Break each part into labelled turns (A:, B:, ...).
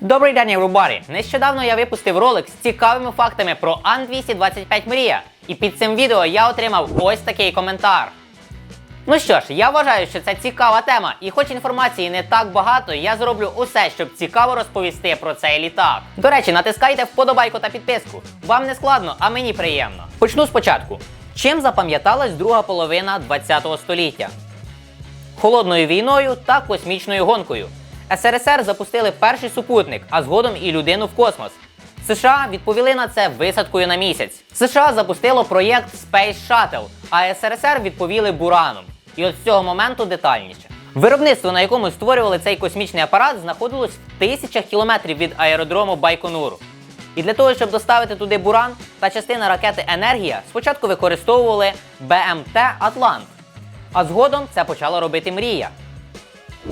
A: Добрий день, everybody! Нещодавно я випустив ролик з цікавими фактами про Ан-225 Мрія. І під цим відео я отримав ось такий коментар. Ну що ж, я вважаю, що це цікава тема, і хоч інформації не так багато, я зроблю усе, щоб цікаво розповісти про цей літак. До речі, натискайте вподобайку та підписку. Вам не складно, а мені приємно. Почну спочатку. Чим запам'яталась друга половина ХХ століття? холодною війною та космічною гонкою. СРСР запустили перший супутник, а згодом і людину в космос. США відповіли на це висадкою на місяць. США запустило проєкт Space Shuttle, а СРСР відповіли Бураном. І от з цього моменту детальніше. Виробництво, на якому створювали цей космічний апарат, знаходилось в тисячах кілометрів від аеродрому Байконуру. І для того, щоб доставити туди буран та частина ракети Енергія, спочатку використовували БМТ Атлант. А згодом це почала робити мрія.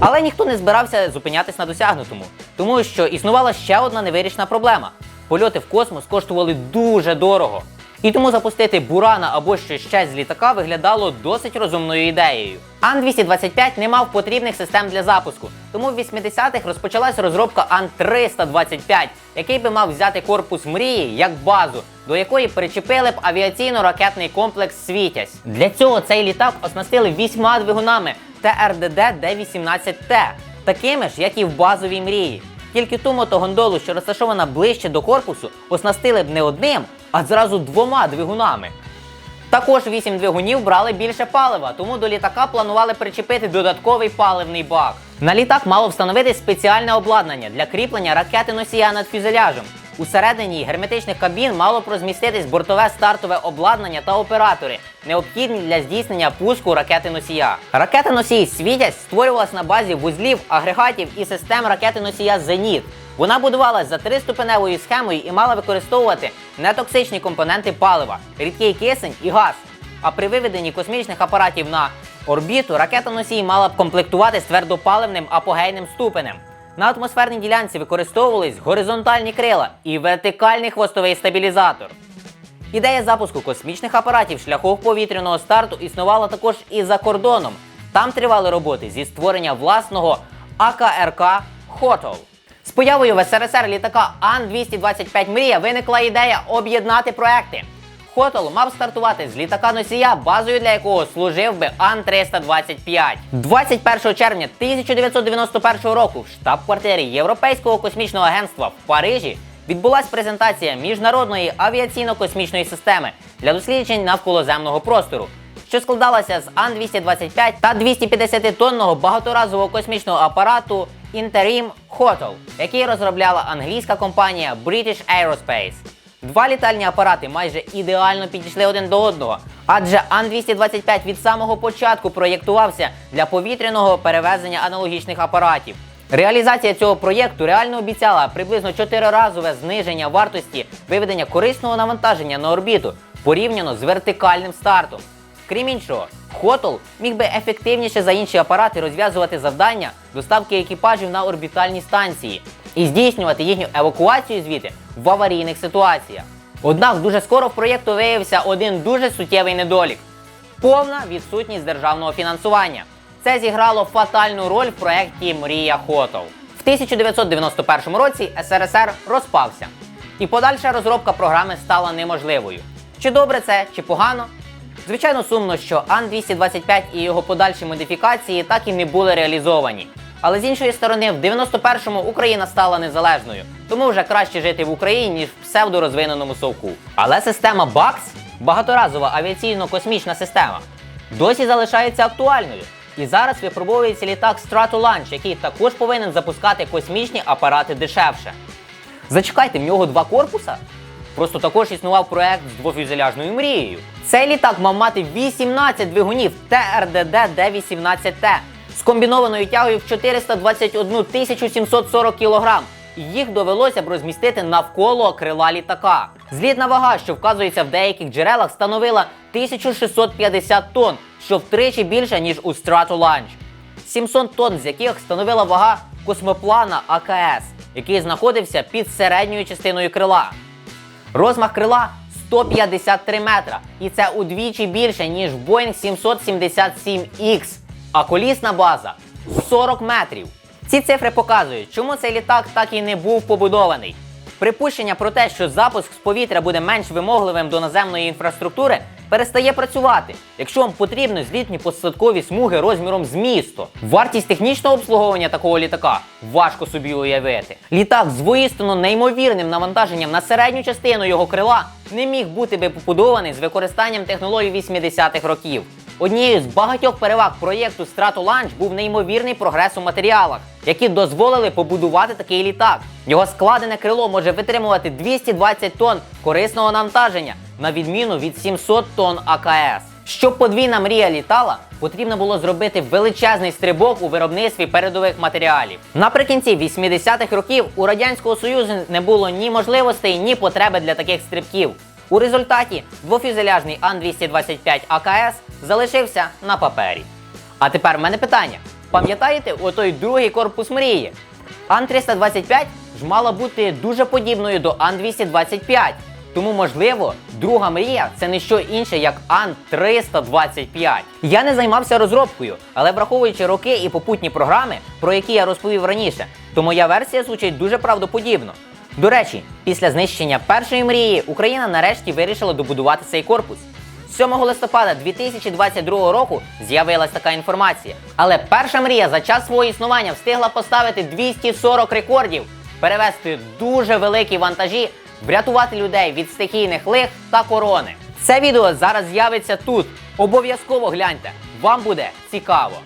A: Але ніхто не збирався зупинятись на досягнутому, тому що існувала ще одна невирішена проблема. Польоти в космос коштували дуже дорого. І тому запустити бурана або щось ще з літака виглядало досить розумною ідеєю. Ан-225 не мав потрібних систем для запуску, тому в 80-х розпочалась розробка Ан-325, який би мав взяти корпус мрії як базу, до якої причепили б авіаційно-ракетний комплекс Світязь. Для цього цей літак оснастили вісьма двигунами ТРДД-Д-18Т, такими ж, як і в базовій мрії. Тільки ту мотогондолу, що розташована ближче до корпусу, оснастили б не одним, а зразу двома двигунами. Також вісім двигунів брали більше палива, тому до літака планували причепити додатковий паливний бак. На літак мало встановити спеціальне обладнання для кріплення ракети носія над фюзеляжем. Усередині герметичних кабін мало б розміститись бортове стартове обладнання та оператори, необхідні для здійснення пуску ракети носія. Ракета носій світязь створювалась на базі вузлів, агрегатів і систем ракети носія Зеніт. Вона будувалась за триступеневою схемою і мала використовувати нетоксичні компоненти палива, рідкий кисень і газ. А при виведенні космічних апаратів на орбіту ракета носій мала б комплектувати з твердопаливним апогейним ступенем. На атмосферній ділянці використовувались горизонтальні крила і вертикальний хвостовий стабілізатор. Ідея запуску космічних апаратів шляхом повітряного старту існувала також і за кордоном. Там тривали роботи зі створення власного АКРК Хотол. Появою в СРСР літака Ан-225 Мрія виникла ідея об'єднати проекти. Хотол мав стартувати з літака носія, базою для якого служив би Ан-325. 21 червня 1991 року в штаб-квартирі Європейського космічного агентства в Парижі відбулася презентація міжнародної авіаційно-космічної системи для досліджень навколоземного простору, що складалася з Ан-225 та 250-тонного багаторазового космічного апарату Interim Hotel, який розробляла англійська компанія British Aerospace. Два літальні апарати майже ідеально підійшли один до одного, адже Ан-225 від самого початку проєктувався для повітряного перевезення аналогічних апаратів. Реалізація цього проєкту реально обіцяла приблизно чотириразове зниження вартості виведення корисного навантаження на орбіту порівняно з вертикальним стартом. Крім іншого, Хотол міг би ефективніше за інші апарати розв'язувати завдання доставки екіпажів на орбітальні станції і здійснювати їхню евакуацію звідти в аварійних ситуаціях. Однак дуже скоро в проєкту виявився один дуже суттєвий недолік повна відсутність державного фінансування. Це зіграло фатальну роль в проєкті Мрія Хотол. В 1991 році СРСР розпався, і подальша розробка програми стала неможливою. Чи добре це, чи погано? Звичайно, сумно, що Ан-225 і його подальші модифікації так і не були реалізовані. Але з іншої сторони, в 91-му Україна стала незалежною, тому вже краще жити в Україні, ніж в псевдорозвиненому совку. Але система БАКС, багаторазова авіаційно-космічна система, досі залишається актуальною. І зараз випробовується літак Stratolaunch, який також повинен запускати космічні апарати дешевше. Зачекайте, в нього два корпуса? Просто також існував проект з двофюзеляжною мрією. Цей літак мав мати 18 двигунів ТРДД-Д-18Т з комбінованою тягою в 421 740 кг. Їх довелося б розмістити навколо крила літака. Злітна вага, що вказується в деяких джерелах, становила 1650 тонн, що втричі більше, ніж у Stratolaunch. 700 тонн, з яких становила вага космоплана АКС, який знаходився під середньою частиною крила. Розмах крила 153 метра, і це удвічі більше, ніж в Boeing 777X, а колісна база 40 метрів. Ці цифри показують, чому цей літак так і не був побудований. Припущення про те, що запуск з повітря буде менш вимогливим до наземної інфраструктури, перестає працювати, якщо вам потрібно злітні посадкові смуги розміром з місто. Вартість технічного обслуговування такого літака важко собі уявити. Літак з воістину неймовірним навантаженням на середню частину його крила не міг бути би побудований з використанням технологій 80-х років. Однією з багатьох переваг проєкту Stratolaunch був неймовірний прогрес у матеріалах, які дозволили побудувати такий літак. Його складене крило може витримувати 220 тонн корисного навантаження, на відміну від 700 тонн АКС. Щоб подвійна мрія літала, потрібно було зробити величезний стрибок у виробництві передових матеріалів. Наприкінці 80-х років у Радянського Союзу не було ні можливостей, ні потреби для таких стрибків. У результаті двофюзеляжний Ан-225 АКС залишився на папері. А тепер в мене питання: пам'ятаєте отой другий корпус мрії? Ан-325 ж мала бути дуже подібною до Ан-225. Тому, можливо, друга мрія це не що інше, як Ан-325. Я не займався розробкою, але враховуючи роки і попутні програми, про які я розповів раніше, то моя версія звучить дуже правдоподібно. До речі, після знищення першої мрії Україна нарешті вирішила добудувати цей корпус. 7 листопада 2022 року з'явилась така інформація. Але перша мрія за час свого існування встигла поставити 240 рекордів, перевезти дуже великі вантажі, врятувати людей від стихійних лих та корони. Це відео зараз з'явиться тут. Обов'язково гляньте, вам буде цікаво.